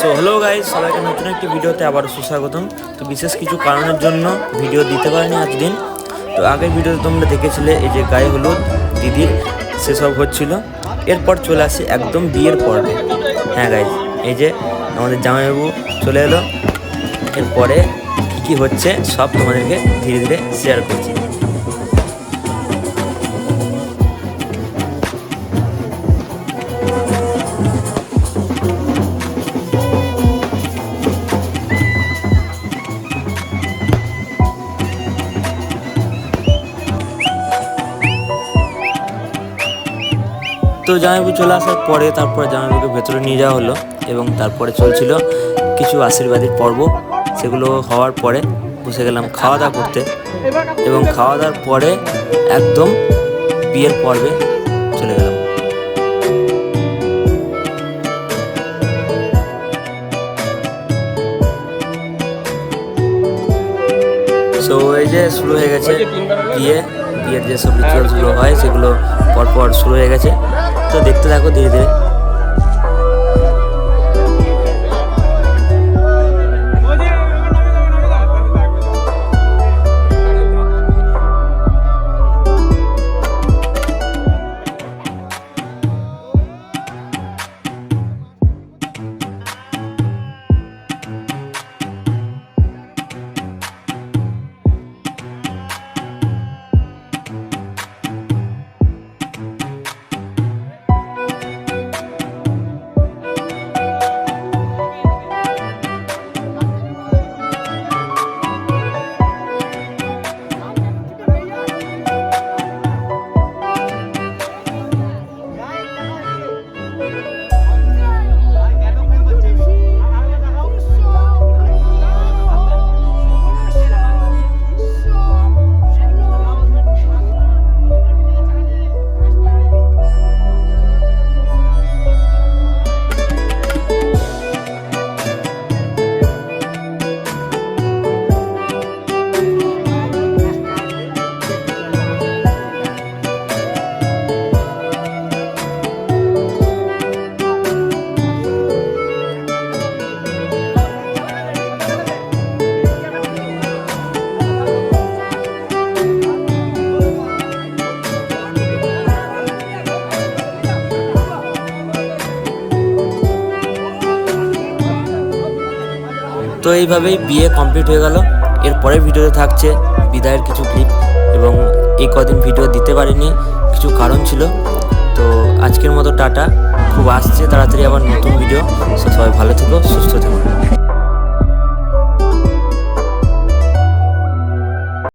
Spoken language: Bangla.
সো হ্যালো গাইজ সবাইকে নতুন একটি ভিডিওতে আবার সুস্বাগতম। তো বিশেষ কিছু কারণের জন্য ভিডিও দিতে পারিনি আজদিন। তো আগের ভিডিওতে তোমরা দেখেছিলে, এই যে গায়ে হলুদ দিদির সেসব হচ্ছিল। এরপর চলে আসি একদম বিয়ের পর্বে। হ্যাঁ গাইজ এই যে আমাদের জামাইবাবু চলে এলো। এরপরে কী কী হচ্ছে সব তোমাদেরকে ধীরে ধীরে শেয়ার করছি। তো জামাইবাবু চলে আসার পরে তারপরে জামাইবাবুকে ভেতরে নিয়ে যাওয়া হলো এবং তারপরে চলছিল কিছু আশীর্বাদের পর্ব। সেগুলো হওয়ার পরে বসে গেলাম খাওয়া দাওয়া করতে। এবং খাওয়া দাওয়ার পরে একদম বিয়ের পর্বে সো এই যে শুরু হয়ে গেছে বিয়ে বিয়ের যে সব রিচুয়ালসগুলো হয় সেগুলো পরপর শুরু হয়ে গেছে। তো দেখতে থাকো ধীরে ধীরে। তো এইভাবেই বিয়ে কমপ্লিট হয়ে গেল। এরপরের ভিডিওতে থাকছে বিদায়ের কিছু ক্লিপ এবং এই কদিন ভিডিও দিতে পারিনি, কিছু কারণ ছিল। তো আজকের মতো টাটা, খুব আসছে তাড়াতাড়ি আবার নতুন ভিডিও সবাই ভালো থেকো, সুস্থ থেকো।